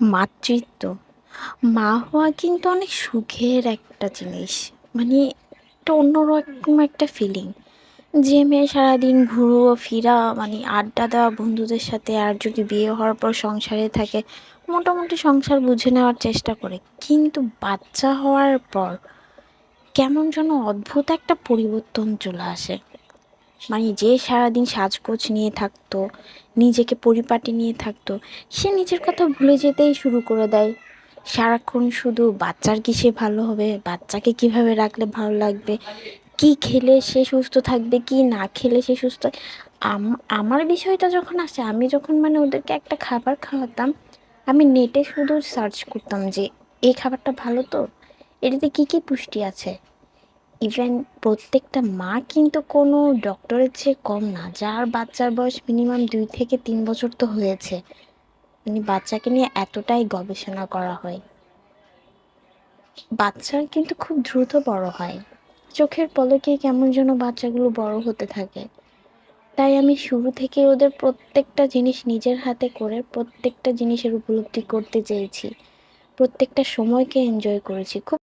মাতৃত্ব। মা হওয়া কিন্তু অনেক সুখের একটা জিনিস। মানে একটা অন্যরকম একটা ফিলিং যে মেয়ে সারাদিন ঘুরো, ফিরা মানে আড্ডা দেওয়া বন্ধুদের সাথে আর যদি বিয়ে হওয়ার পর সংসারে থাকে, মোটামুটি সংসার বুঝে নেওয়ার চেষ্টা করে। কিন্তু বাচ্চা হওয়ার পর কেমন যেন অদ্ভুত একটা পরিবর্তন চলে আসে। মানে যে সারাদিন সাজগোজ নিয়ে থাকতো, নিজেকে পরিপাটি নিয়ে থাকতো, সে নিজের কথা ভুলে যেতেই শুরু করে দেয়। সারাক্ষণ শুধু বাচ্চার কিসে ভালো হবে, বাচ্চাকে কীভাবে রাখলে ভালো লাগবে, কি খেলে সে সুস্থ থাকবে, কি না খেলে সে সুস্থ আমার বিষয়টা যখন আসে, আমি যখন মানে ওদেরকে একটা খাবার খাওয়াতাম, আমি নেটে শুধু সার্চ করতাম যে, এই খাবারটা ভালো তো? এটাতে কী কী পুষ্টি আছে? ইভেন প্রত্যেকটা মা কিন্তু কোনো ডক্টরের চেয়ে কম না। যার বাচ্চার বয়স মিনিমাম দুই থেকে তিন বছর তো হয়েছে। মানে বাচ্চাকে নিয়ে এতটাই গবেষণা করা হয়। বাচ্চা কিন্তু খুব দ্রুত বড় হয়। চোখের পলকে কেমন যেন বাচ্চাগুলো বড় হতে থাকে। তাই আমি শুরু থেকে ওদের প্রত্যেকটা জিনিস নিজের হাতে করে প্রত্যেকটা জিনিসের উপলব্ধি করতে চেয়েছি। প্রত্যেকটা সময়কে এনজয় করেছি। খুব